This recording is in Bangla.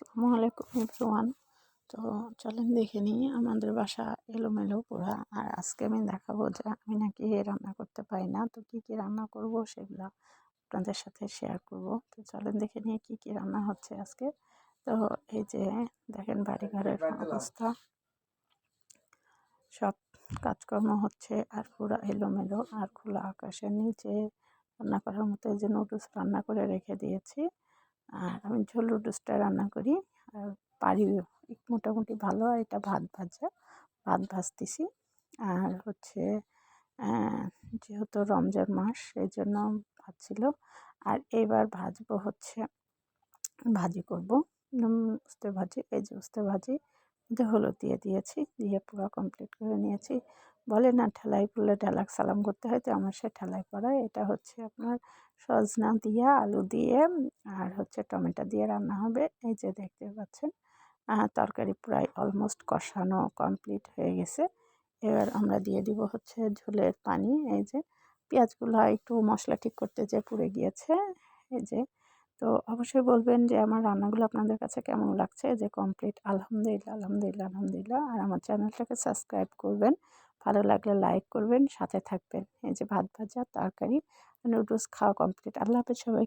আসসালামু আলাইকুম এভরিওয়ান। তো চলেন দেখে নিই আমাদের বাসা এলোমেলো পোড়া। আর আজকে আমি দেখাবো যে আমি নাকি রান্না করতে পারি না। তো কী কী রান্না করব সেগুলো আপনাদের সাথে শেয়ার করব। তো চলেন দেখে নিয়ে কী কী রান্না হচ্ছে আজকে। তো এই যে দেখেন বাড়িঘরের অবস্থা। সব কাজকর্ম হচ্ছে আর পুরো এলোমেলো। আর খোলা আকাশের নিচে রান্না করার মতো এই যে নুডলস রান্না করে রেখে দিয়েছি। আর আমি ঝোল নুডলসটা রান্না করি। আর পারি মোটামুটি ভালো, আর এটা ভাত ভাজা, ভাত ভাজতেছি। আর হচ্ছে যেহেতু রমজান মাস সেই জন্য ভাজছিল আর এবার ভাজবো হচ্ছে ভাজি করব। উস্তে ভাজি, এই যে উস্তে ভাজি। যে হলুদ দিয়ে দিয়েছি, দিয়ে পুরো কমপ্লিট করে নিয়েছি। বলে, না, ঠেলাই পড়লে ঠেলাক সালাম করতে হয়। তো আমার সে ঠেলাই পড়া এটা হচ্ছে আপনার সজনা দিয়ে আলু দিয়ে, আর হচ্ছে টমেটো দিয়ে রান্না হবে। এই যে দেখতে পাচ্ছেন তরকারি প্রায় অলমোস্ট কষানো কমপ্লিট হয়ে গেছে। এবার আমরা দিয়ে দিব হচ্ছে ঝোলের পানি। এই যে পেঁয়াজগুলো একটু মশলা ঠিক করতে যে পুড়ে গিয়েছে, এই যে তো অবশ্যই বলবেন যে আমার রান্নাগুলো আপনাদের কাছে কেমন লাগছে? যে কমপ্লিট আলহামদুলিল্লাহ আলহামদুলিল্লাহ আলহামদুলিল্লাহ। আর আমার চ্যানেলটাকে সাবস্ক্রাইব করবেন। ভালো লাগলে লাইক করবেন। সাথে থাকবেন। এই যে ভাত ভাজা, তরকারি নুডলস খাওয়া কমপ্লিট আল্লাহ হাফেজ সবাই।